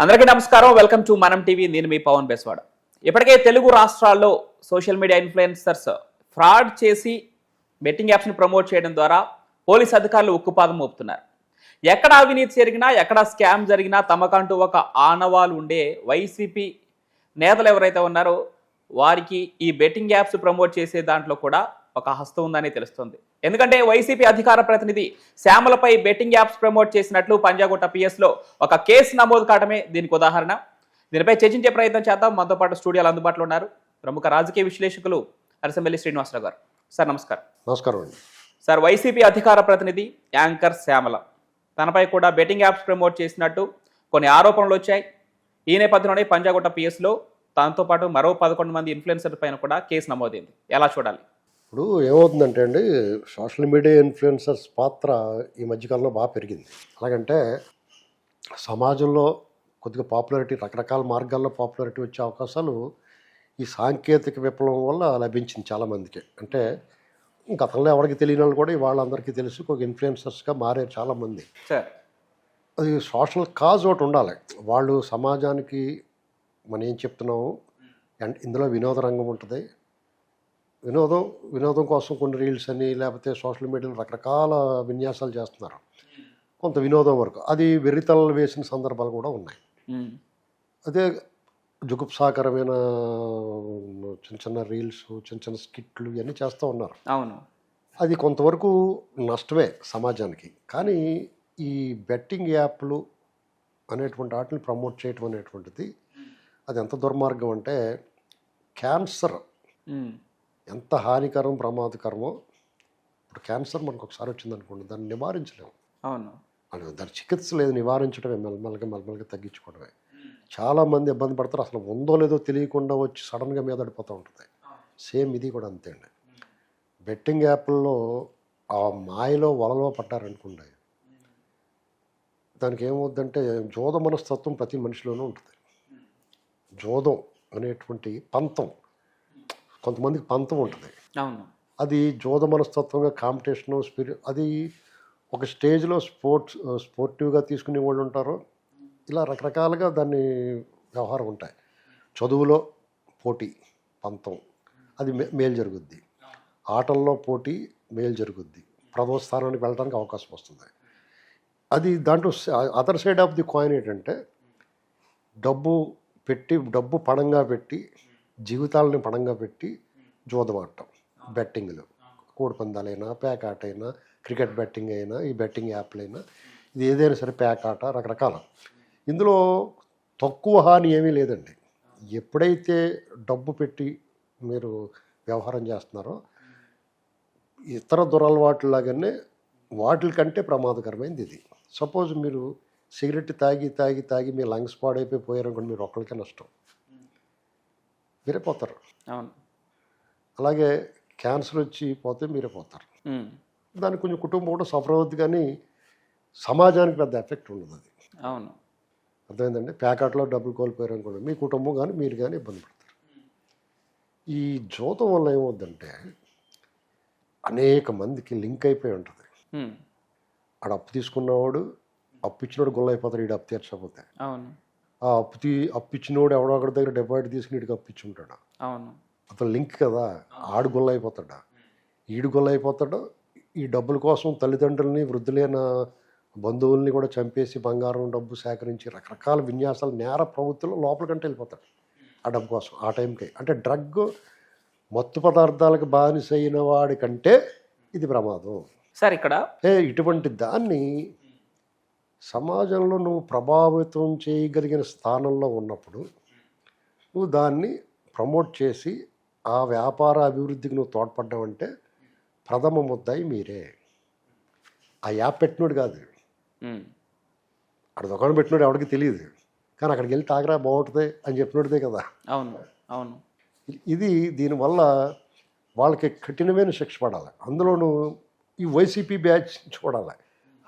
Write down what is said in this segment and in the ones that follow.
అందరికీ నమస్కారం. Welcome to Manam TV. నేను మీ పవన్ బెస్వాడ. ఇప్పటికే తెలుగు రాష్ట్రాల్లో సోషల్ మీడియా ఇన్ఫ్లుయెన్సర్స్ ఫ్రాడ్ చేసి బెట్టింగ్ యాప్స్ని ప్రమోట్ చేయడం ద్వారా పోలీస్ అధికారులు ఉక్కుపాదం మోపుతున్నారు. ఎక్కడ అవినీతి జరిగినా ఎక్కడ స్కామ్ జరిగినా తమకంటూ ఒక ఆనవాలు ఉండే వైసీపీ నేతలు ఎవరైతే ఉన్నారో వారికి ఈ బెట్టింగ్ యాప్స్ ప్రమోట్ చేసే దాంట్లో కూడా ఒక హస్తం ఉందని తెలుస్తుంది. ఎందుకంటే వైసీపీ అధికార ప్రతినిధి శ్యామలపై బెట్టింగ్ యాప్స్ ప్రమోట్ చేసినట్లు పంజాగుట్ట పిఎస్లో ఒక కేసు నమోదు కావడమే దీనికి ఉదాహరణ. దీనిపై చర్చించే ప్రయత్నం చేద్దాం. మనతో పాటు స్టూడియోలు అందుబాటులో ఉన్నారు ప్రముఖ రాజకీయ విశ్లేషకులు అరసంబెల్లి శ్రీనివాసరావు గారు. సార్ నమస్కారం. నమస్కారం అండి. సార్ వైసీపీ అధికార ప్రతినిధి యాంకర్ శ్యామల తనపై కూడా బెట్టింగ్ యాప్స్ ప్రమోట్ చేసినట్టు కొన్ని ఆరోపణలు వచ్చాయి. ఈ నేపథ్యంలోనే పంజాగుట్ట పిఎస్లో తనతో పాటు మరో పదకొండు మంది ఇన్ఫ్లుయెన్సర్ పైన కూడా కేసు నమోదైంది. ఎలా చూడాలి? ఇప్పుడు ఏమవుతుందంటే అండి సోషల్ మీడియా ఇన్ఫ్లుయెన్సర్స్ పాత్ర ఈ మధ్యకాలంలో బాగా పెరిగింది. ఎలాగంటే సమాజంలో కొద్దిగా పాపులారిటీ రకరకాల మార్గాల్లో పాపులారిటీ వచ్చే అవకాశాలు ఈ సాంకేతిక విప్లవం వల్ల లభించింది చాలామందికి. అంటే గతంలో ఎవరికి తెలియని వాళ్ళు కూడా వాళ్ళందరికీ తెలుసు ఒక ఇన్ఫ్లుయెన్సర్స్గా మారారు చాలామంది. అది సోషల్ కాజ్ ఒకటి ఉండాలి. వాళ్ళు సమాజానికి మనం ఏం చెప్తున్నాము? అండ్ ఇందులో వినోద రంగం ఉంటుంది. వినోదం వినోదం కోసం కొన్ని రీల్స్ అని లేకపోతే సోషల్ మీడియాలో రకరకాల విన్యాసాలు చేస్తున్నారు. కొంత వినోదం వరకు. అది వెర్రితలలు వేసిన సందర్భాలు కూడా ఉన్నాయి. అదే జుగుప్సాకరమైన చిన్న చిన్న రీల్స్ చిన్న చిన్న స్కిట్లు ఇవన్నీ చేస్తూ ఉన్నారు. అవును. అది కొంతవరకు నష్టమే సమాజానికి. కానీ ఈ బెట్టింగ్ యాప్లు అనేటువంటి వాటిని ప్రమోట్ చేయటం అనేటువంటిది అది ఎంత దుర్మార్గం అంటే క్యాన్సర్. ఎంత హానికరం ప్రమాదకరమో ఇప్పుడు క్యాన్సర్ మనకు ఒకసారి వచ్చిందనుకోండి దాన్ని నివారించలేము. అవును. దాని చికిత్స లేదు నివారించడమే మెల్లమెల్లగా మెల్లమెల్లగా తగ్గించుకోవడమే. చాలామంది ఇబ్బంది పడతారు అసలు ఉందో లేదో తెలియకుండా వచ్చి సడన్గా మీద పడిపోతూ ఉంటుంది. సేమ్ ఇది కూడా అంతే అండి. బెట్టింగ్ యాప్ల్లో ఆ మాయలో వలలో పడ్డారనుకోండి దానికి ఏమవుద్దంటే జోద మనస్తత్వం ప్రతి మనిషిలోనూ ఉంటుంది. జోదం అనేటువంటి పంతం కొంతమందికి పంతం ఉంటుంది. అవును. అది జోద మనస్తత్వంగా కాంపిటీషను స్పిరిట్ అది ఒక స్టేజ్లో స్పోర్ట్స్ స్పోర్టివ్గా తీసుకునే వాళ్ళు ఉంటారు. ఇలా రకరకాలుగా దాన్ని వ్యవహారం ఉంటాయి. చదువులో పోటీ పంతం అది మే మేలు జరుగుద్ది. ఆటల్లో పోటీ మేలు జరుగుద్ది. ప్రథమ స్థానానికి వెళ్ళడానికి అవకాశం వస్తుంది. అది దాంట్లో other side of the coin ఏంటంటే డబ్బు పెట్టి డబ్బు పణంగా పెట్టి జీవితాలను పణంగా పెట్టి జోదమాడటం బెట్టింగ్లు. కోడిపందాలైనా ప్యాక్ ఆట అయినా క్రికెట్ బెట్టింగ్ అయినా ఈ బెట్టింగ్ యాప్లైనా ఇది ఏదైనా సరే ప్యాక్ ఆట రకరకాల. ఇందులో తక్కువ హాని ఏమీ లేదండి. ఎప్పుడైతే డబ్బు పెట్టి మీరు వ్యవహారం చేస్తున్నారో ఇతర దురలవాట్లలాగానే వాటి కంటే ప్రమాదకరమైనది ఇది. సపోజ్ మీరు సిగరెట్ తాగి తాగి తాగి మీ లంగ్స్ పాడైపోయి పోయారనుకోండి మీరు ఒక్కరికే నష్టం. మీరే పోతారు అవును. అలాగే క్యాన్సర్ వచ్చి పోతే మీరే పోతారు. దానికి కొంచెం కుటుంబం కూడా సఫర్ అవుద్ది కానీ సమాజానికి పెద్ద ఎఫెక్ట్ ఉండదు అది. అవును. అర్థమైందండి? ప్యాకెట్లో డబ్బులు కోల్పోయారు అనుకోండి మీ కుటుంబం కానీ మీరు కానీ ఇబ్బంది పడతారు. ఈ జోతం వల్ల ఏమవుద్దంటే అనేక మందికి లింక్ అయిపోయి ఉంటుంది. ఆడ అప్పు తీసుకున్నవాడు అప్పు ఇచ్చినోడు గొల్ల అయిపోతాడు ఈడు అప్పు తీర్చకపోతే. అవును. ఆ అప్పు తీ అప్పు ఇచ్చినోడు ఎవడో ఒకరి దగ్గర డిపాజిట్ తీసుకుని వీడికి అప్పు ఇచ్చి ఉంటాడు అవును. అతను లింక్ కదా ఆడు గొల్ల అయిపోతాడా ఈడు గొల్ల అయిపోతాడు ఈ డబ్బుల కోసం తల్లిదండ్రుల్ని వృద్ధులైన బంధువుల్ని కూడా చంపేసి బంగారం డబ్బు సేకరించి రకరకాల విన్యాసాలు నేర ప్రవృత్తిలో లోపల కంటే వెళ్ళిపోతాడు ఆ డబ్బు కోసం ఆ టైంకి. అంటే డ్రగ్ మత్తు పదార్థాలకు బానిసైన వాడి కంటే ఇది ప్రమాదం. సార్ ఇక్కడ ఏ ఇటువంటి దాన్ని సమాజంలో నువ్వు ప్రభావితం చేయగలిగిన స్థానంలో ఉన్నప్పుడు నువ్వు దాన్ని ప్రమోట్ చేసి ఆ వ్యాపార అభివృద్ధికి నువ్వు తోడ్పడ్డావంటే ప్రథమ ముద్దాయి మీరే. ఆ యాప్ పెట్టినోడు కాదు. అక్కడ దుకాణం పెట్టినోడు ఎవరికి తెలియదు. కానీ అక్కడికి వెళ్ళి తాగరా బాగుంటుంది అని చెప్పినోడిదే కదా. అవును అవును. ఇది దీనివల్ల వాళ్ళకి కఠినమైన శిక్ష పడాలి. అందులోనూ ఈ వైసీపీ బ్యాచ్ చూడాలి.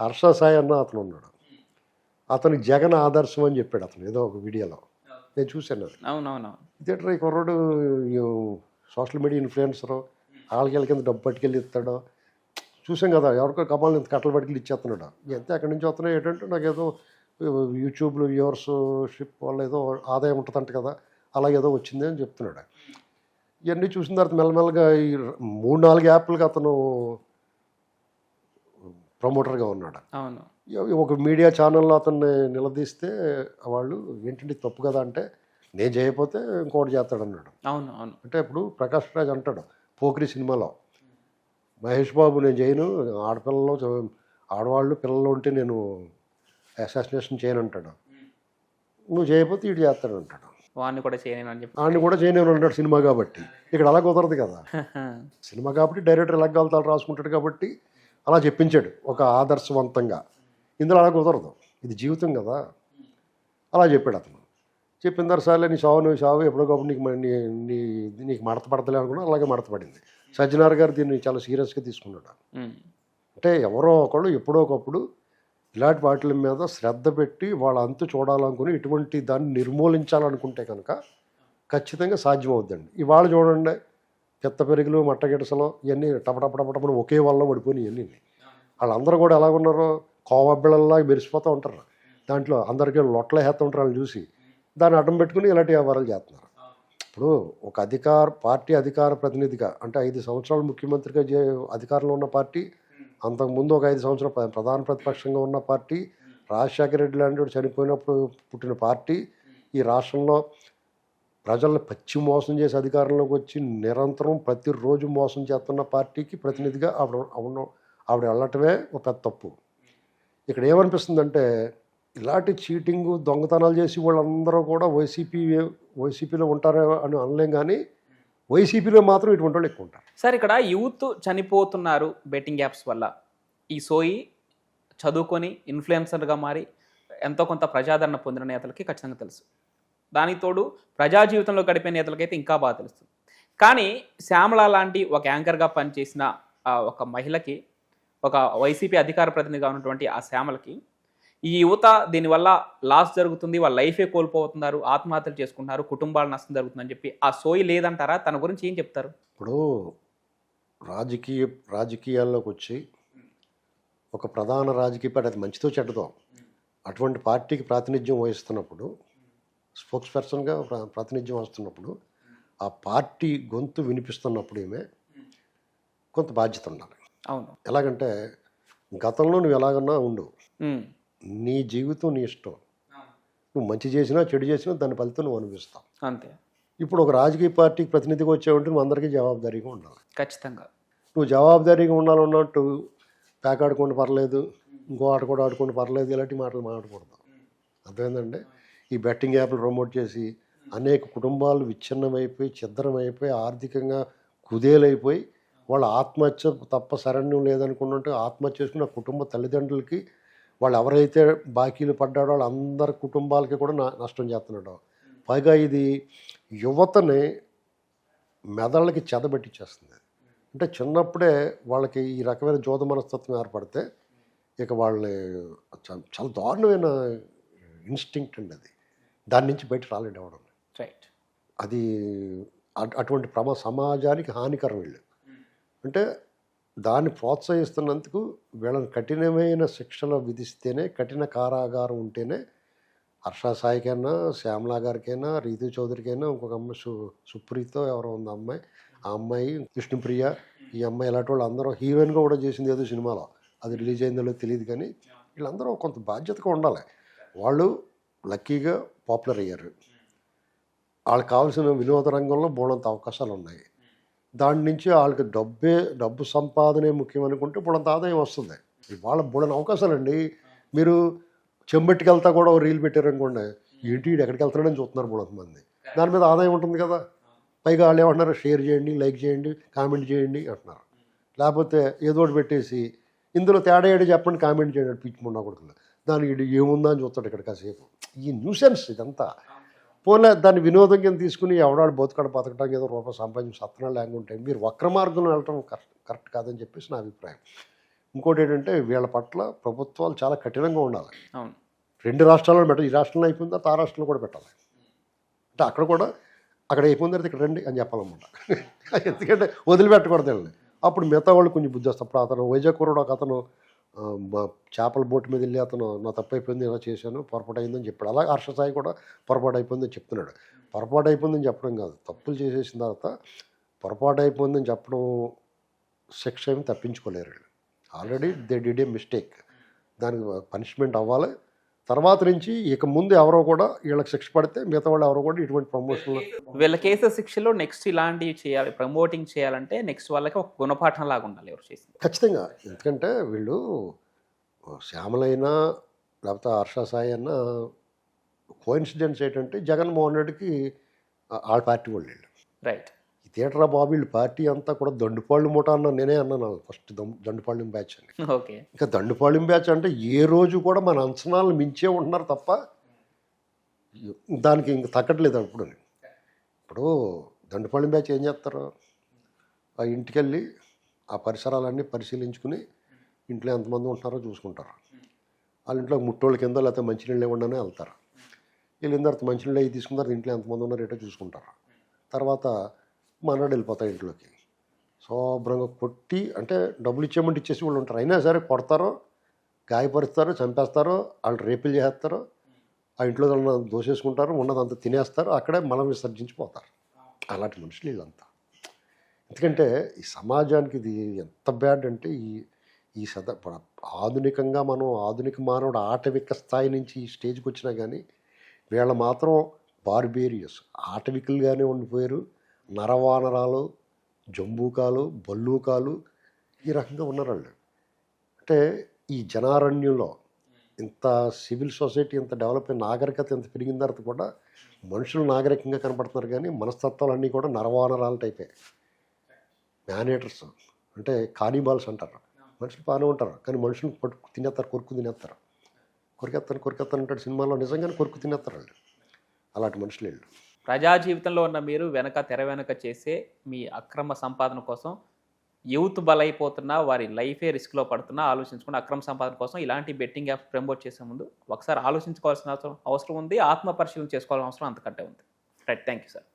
హర్ష సాయి అన్న అతను ఉన్నాడు. అతనికి జగన్ ఆదర్శం అని చెప్పాడు అతను ఏదో ఒక వీడియోలో. నేను చూశాను అది. అవునవును. ఇదేంటారు ఈ కుర్రోడు సోషల్ మీడియా ఇన్ఫ్లుయెన్సరు వాళ్ళకి కింద డబ్బు పట్టుకెళ్ళి ఇస్తాడు. చూసాం కదా ఎవరికో కమాలని ఇంత కట్టలు పట్టుకెళ్ళి ఇచ్చేస్తున్నాడు. ఎంత ఎక్కడి నుంచి వస్తున్నాయి ఏంటంటే నాకు ఏదో యూట్యూబ్లో వ్యూవర్షిప్ వల్ల ఏదో ఆదాయం ఉంటుందంట కదా అలా ఏదో వచ్చింది అని చెప్తున్నాడు. ఇవన్నీ చూసిన తర్వాత మెల్లమెల్లగా ఈ మూడు నాలుగు యాప్లకి అతను ప్రమోటర్గా ఉన్నాడు. అవును. ఒక మీడియా ఛానల్లో అతన్ని నిలదీస్తే వాళ్ళు ఏంటంటే తప్పు కదా అంటే నేను చేయకపోతే ఇంకోటి చేస్తాడు అన్నాడు అవును అవును. అంటే ఇప్పుడు ప్రకాష్ రాజ్ అంటాడు పోకిరి సినిమాలో మహేష్ బాబు నేను చేయను ఆడపిల్లలు ఆడవాళ్ళు పిల్లలు ఉంటే నేను అసాసినేషన్ చేయను అంటాడు. నువ్వు చేయకపోతే ఇటు చేస్తాడు అంటాడు. వాడిని కూడా చేయను అని చెప్పి. ఆయన కూడా చేయను అంటాడు సినిమా కాబట్టి. ఇక్కడ అలా కుదరదు కదా. సినిమా కాబట్టి డైరెక్టర్ ఎలా వెళ్తాడు రాసుకుంటాడు కాబట్టి అలా చెప్పించాడు ఒక ఆదర్శవంతంగా. ఇందులో అలా కుదరదు. ఇది జీవితం కదా. అలా చెప్పాడు అతను. చెప్పిన తర్వాత సార్లే నీ సావు నువ్వు సావు ఎప్పటికప్పుడు నీకు నీ నీ నీకు మడత పడతలే అనుకున్నా అలాగే మడత పడింది. సజ్జనార్ గారు దీన్ని చాలా సీరియస్గా తీసుకున్నాడు. అంటే ఎవరో ఒకళ్ళు ఎప్పుడో ఒకప్పుడు ఇలాంటి వాటి మీద శ్రద్ధ పెట్టి వాళ్ళ అంతు చూడాలనుకుని ఇటువంటి దాన్ని నిర్మూలించాలనుకుంటే కనుక ఖచ్చితంగా సాధ్యం అవుద్దండి ఇవాళ చూడండి చెత్త పెరుగులు మట్టగిడసలు ఇవన్నీ టపటపటపటమని ఒకే వల్ల పడిపోయినాయి ఇవన్నీ వాళ్ళందరూ కూడా ఎలా ఉన్నారో మెరిసిపోతూ ఉంటారు. దాంట్లో అందరికీ లొట్ల హేత్త ఉంటారు వాళ్ళని చూసి. దాన్ని అడ్డం పెట్టుకుని ఇలాంటి వ్యవహారాలు చేస్తున్నారు. ఇప్పుడు ఒక అధికార పార్టీ అధికార ప్రతినిధిగా అంటే ఐదు సంవత్సరాలు ముఖ్యమంత్రిగా అధికారంలో ఉన్న పార్టీ అంతకుముందు ఒక ఐదు సంవత్సరాలు ప్రధాన ప్రతిపక్షంగా ఉన్న పార్టీ రాజశేఖర రెడ్డి లాంటి చనిపోయినప్పుడు పుట్టిన పార్టీ ఈ రాష్ట్రంలో ప్రజల్ని పచ్చి మోసం చేసి అధికారంలోకి వచ్చి నిరంతరం ప్రతిరోజు మోసం చేస్తున్న పార్టీకి ప్రతినిధిగా ఆవిడ అవును ఆవిడ వెళ్ళటమే ఒక పెద్ద తప్పు. ఇక్కడ ఏమనిపిస్తుందంటే ఇలాంటి చీటింగ్ దొంగతనాలు చేసి వాళ్ళందరూ కూడా వైసీపీ వైసీపీలో ఉంటారే అని అనలేం కానీ వైసీపీలో మాత్రం ఇటువంటి వాళ్ళు ఎక్కువ ఉంటారు. సార్ ఇక్కడ యూత్ చనిపోతున్నారు బెట్టింగ్ యాప్స్ వల్ల. ఈ సోయి చదువుకొని ఇన్ఫ్లుయెన్సర్గా మారి ఎంతో కొంత ప్రజాదరణ పొందిన నేతలకి ఖచ్చితంగా తెలుసు. దానికి తోడు ప్రజా జీవితంలో గడిపే నేతలకైతే ఇంకా బాగా తెలుస్తుంది. కానీ శ్యామల లాంటి ఒక యాంకర్గా పనిచేసిన ఒక మహిళకి ఒక వైసీపీ అధికార ప్రతినిధిగా ఉన్నటువంటి ఆ శ్యామలకి ఈ యువత దీనివల్ల లాస్ జరుగుతుంది వాళ్ళ లైఫే కోల్పోతున్నారు ఆత్మహత్యలు చేసుకుంటున్నారు కుటుంబాలు నష్టం జరుగుతుందని చెప్పి ఆ సోయి లేదంటారా? తన గురించి ఏం చెప్తారు? ఇప్పుడు రాజకీయ రాజకీయాల్లోకి వచ్చి ఒక ప్రధాన రాజకీయ పార్టీ అది మంచితో చెడ్డతో అటువంటి పార్టీకి ప్రాతినిధ్యం వహిస్తున్నప్పుడు స్పోక్స్ పర్సన్గా ప్ర- ప్రాతినిధ్యం వహిస్తున్నప్పుడు ఆ పార్టీ గొంతు వినిపిస్తున్నప్పుడు ఏమే కొంత బాధ్యత ఉండాలి. అవును. ఎలాగంటే గతంలో నువ్వు ఎలాగన్నా ఉండు. నీ జీవితం నీ ఇష్టం. నువ్వు మంచి చేసినా చెడు చేసినా దాని ఫలితం నువ్వు అనుభవిస్తావు. అంతే. ఇప్పుడు ఒక రాజకీయ పార్టీకి ప్రతినిధిగా వచ్చావంటే నువ్వు అందరికీ జవాబుదారీగా ఉండాలి. ఖచ్చితంగా. నువ్వు జవాబుదారీగా ఉండాలన్నట్టు ప్యాక్ ఆడుకోండి పర్లేదు ఇంకో ఆట కూడా ఆడుకోండి పర్లేదు ఇలాంటి మాటలు మాట్లాడకూడదు. అర్థమైందంటే ఈ బెట్టింగ్ యాప్లు ప్రమోట్ చేసి అనేక కుటుంబాలు విచ్ఛిన్నమైపోయి ఛిద్రమైపోయి ఆర్థికంగా కుదేలైపోయి వాళ్ళ ఆత్మహత్య తప్ప శరణ్యం లేదనుకున్నట్టు ఆత్మహత్య చేసుకున్న కుటుంబ తల్లిదండ్రులకి వాళ్ళు ఎవరైతే బాకీలు పడ్డాడో వాళ్ళందరి కుటుంబాలకి కూడా నష్టం చేస్తున్నాడు. పైగా ఇది యువతని మెదళ్ళకి చెదబెట్టించేస్తుంది అంటే చిన్నప్పుడే వాళ్ళకి ఈ రకమైన జోద మనస్తత్వం ఏర్పడితే ఇక వాళ్ళని చాలా దారుణమైన ఇన్స్టింక్ట్ అండి అది. దాని నుంచి బయట రాలేడు అవడం రైట్ అది అట్- అటువంటి ప్రమా సమాజానికి హానికరం వీళ్ళు. అంటే దాన్ని ప్రోత్సహిస్తున్నందుకు వీళ్ళని కఠినమైన శిక్షలు విధిస్తేనే కఠిన కారాగారం ఉంటేనే హర్ష సాయికైనా శ్యామలా గారికైనా రీతు చౌదరికైనా ఇంకొక అమ్మాయి సు సుప్రీతో ఎవరో ఉంది అమ్మాయి. ఆ అమ్మాయి కృష్ణప్రియ. ఈ అమ్మాయి ఇలాంటి వాళ్ళు అందరూ హీరోయిన్గా కూడా చేసింది ఏదో సినిమాలో. అది రిలీజ్ అయిందో తెలియదు కానీ వీళ్ళందరూ కొంత బాధ్యతగా ఉండాలి. వాళ్ళు లక్కీగా పాపులర్ అయ్యారు. వాళ్ళకి కావాల్సిన వినోద రంగంలో బోడంత అవకాశాలు ఉన్నాయి దాని నుంచి వాళ్ళకి డబ్బే డబ్బు సంపాదనే ముఖ్యం అనుకుంటే బోడంత ఆదాయం వస్తుంది. వాళ్ళ బోడని అవకాశాలండి. మీరు చెంబెట్టుకు వెళ్తా కూడా ఒక రీల్ పెట్టారనుకోండి ఏంటి వీడు ఎక్కడికి వెళ్తున్నాడని చూస్తున్నారు బుడంత మంది. దాని మీద ఆదాయం ఉంటుంది కదా. పైగా వాళ్ళు ఏమంటున్నారు షేర్ చేయండి లైక్ చేయండి కామెంట్ చేయండి అంటున్నారు. లేకపోతే ఏదో ఒకటి పెట్టేసి ఇందులో తేడా ఏడు చెప్పండి కామెంట్ చేయండి పిచ్చి మొన్న కొడుకులు. దానికి ఏముందా అని చూస్తాడు ఇక్కడ కాసేపు. ఈ న్యూసెన్స్ ఇదంతా. పోలే దాన్ని వినోదం కింద తీసుకుని ఎవడాడు బతుకాడు బతకడానికి ఏదో రూపాయి సంపాదించి సత్తనాలు లేకుంటాయి మీరు వక్ర మార్గంలో వెళ్ళటం కరెక్ట్ కరెక్ట్ కాదని చెప్పేసి నా అభిప్రాయం. ఇంకోటి ఏంటంటే వీళ్ళ పట్ల ప్రభుత్వాలు చాలా కఠినంగా ఉండాలి. రెండు రాష్ట్రాల్లో పెట్టాలి ఈ రాష్ట్రంలో అయిపోయిన తర్వాత ఆ రాష్ట్రంలో కూడా పెట్టాలి. అంటే అక్కడ కూడా అక్కడ అయిపోయిన తర్వాత ఇక్కడ రండి అని చెప్పాలన్నమాట. ఎందుకంటే వదిలిపెట్టకూడదు వీళ్ళని. అప్పుడు మిగతా వాళ్ళు కొంచెం బుద్ధి అప్పుడు అతను వైజాగ్ కుర్రాడు ఒక అతను మా చేపల బోట్ మీద వెళ్ళి అతను నా తప్పు అయిపోయింది ఇలా చేశాను పొరపాటు అయిందని చెప్పాడు. అలాగే హర్షసాయి కూడా పొరపాటు అయిపోయిందని చెప్తున్నాడు. పొరపాటు అయిపోయిందని చెప్పడం కాదు. తప్పులు చేసేసిన తర్వాత పొరపాటు అయిపోయిందని చెప్పడం శిక్ష ఏమి తప్పించుకోలేరు already they did a mistake దానికి పనిష్మెంట్ అవ్వాలి. తర్వాత నుంచి ఇక ముందు ఎవరో కూడా వీళ్ళకి శిక్ష పడితే మిగతా వాళ్ళు ఎవరో కూడా ఇటువంటి ప్రమోషన్లు వీళ్ళ కేసు శిక్షలో నెక్స్ట్ ఇలాంటివి చేయాలి ప్రమోటింగ్ చేయాలంటే నెక్స్ట్ వాళ్ళకి ఒక గుణపాఠం లాగా ఉండాలి ఎవరు చేసింది. ఖచ్చితంగా. ఎందుకంటే వీళ్ళు శ్యామలైనా లేకపోతే హర్ష సాయి అన్న కోయిన్సిడెన్స్ ఏంటంటే జగన్మోహన్ రెడ్డికి ఆ- వాళ్ళ పార్టీ వాళ్ళు వీళ్ళు. రైట్ ఈ థియేటర్ బాబు వీళ్ళు పార్టీ అంతా కూడా దండుపాళ్ళు మూట అన్న నేనే అన్నాను ఫస్ట్ దండుపాళ్ళెం బ్యాచ్ అని. ఓకే. ఇంకా దండుపాళ్ళెం బ్యాచ్ అంటే ఏ రోజు కూడా మన అంచనాలను మించే ఉంటున్నారు తప్ప దానికి ఇంక తగ్గట్లేదు అప్పుడు. ఇప్పుడు దండుపాళ్ళెం బ్యాచ్ ఏం చేస్తారు? ఆ ఇంటికి వెళ్ళి ఆ పరిసరాలన్నీ పరిశీలించుకుని ఇంట్లో ఎంతమంది ఉంటున్నారో చూసుకుంటారు. వాళ్ళ ఇంట్లో ముట్టోళ్ళ కింద లేకపోతే మంచినీళ్ళు ఇవ్వండి వెళ్తారు. వెళ్ళిన తర్వాత మంచినీళ్ళు అవి తీసుకున్నారు ఇంట్లో ఎంతమంది ఉన్నారో ఏటో చూసుకుంటారు. తర్వాత మనాడు వెళ్ళిపోతాయి ఇంట్లోకి. శుభ్రంగా కొట్టి అంటే డబ్బులు ఇచ్చేమంటే ఇచ్చేసి వాళ్ళు ఉంటారు. అయినా సరే కొడతారో గాయపరుస్తారో చంపేస్తారో వాళ్ళు రేపులు చేస్తారు ఆ ఇంట్లో దోసేసుకుంటారు ఉన్నదంతా తినేస్తారు అక్కడే మనం విసర్జించిపోతారు. అలాంటి మనుషులు వీళ్ళంతా. ఎందుకంటే ఈ సమాజానికి ఇది ఎంత బ్యాడ్ అంటే ఈ ఈ సద ఆధునికంగా మనం ఆధునిక మానవుడు ఆటవిక స్థాయి నుంచి ఈ స్టేజ్కి వచ్చినా కానీ వీళ్ళ మాత్రం బార్బేరియస్. ఆటవికులుగానే ఉండిపోయారు. నరవానరాలు జంబూకాలు బల్లూకాలు ఈ రకంగా ఉన్నారు వాళ్ళు అంటే ఈ జనారణ్యంలో ఇంత సివిల్ సొసైటీ ఇంత డెవలప్ అయిన నాగరికత ఇంత పెరిగిన తర్వాత కూడా మనుషులు నాగరికంగా కనపడుతున్నారు కానీ మనస్తత్వాలన్నీ కూడా నరవానరాల టైపే. మేనేటర్స్ అంటే కానిబాల్స్ అంటారు. మనుషులు బాగానే ఉంటారు కానీ మనుషులు పట్టు తినేస్తారు కొరుకు తినేస్తారు. కొరికేస్తాను కొరికేస్తాను అంటాడు సినిమాలో నిజంగానే కొరుకు తినేస్తారు వాళ్ళు అలాంటి మనుషులు వెళ్ళు. ప్రజా జీవితంలో ఉన్న మీరు వెనక తెర వెనక చేసే మీ అక్రమ సంపాదన కోసం యూత్ బలైపోతున్నా వారి లైఫే రిస్క్లో పడుతున్నా ఆలోచించుకుని అక్రమ సంపాదన కోసం ఇలాంటి బెట్టింగ్ యాప్ ప్రమోట్ చేసే ముందు ఒకసారి ఆలోచించుకోవాల్సిన అవసరం అవసరం ఉంది ఆత్మ పరిశీలన చేసుకోవాల్సిన అవసరం అంతకంటే ఉంది. Right thank you sir.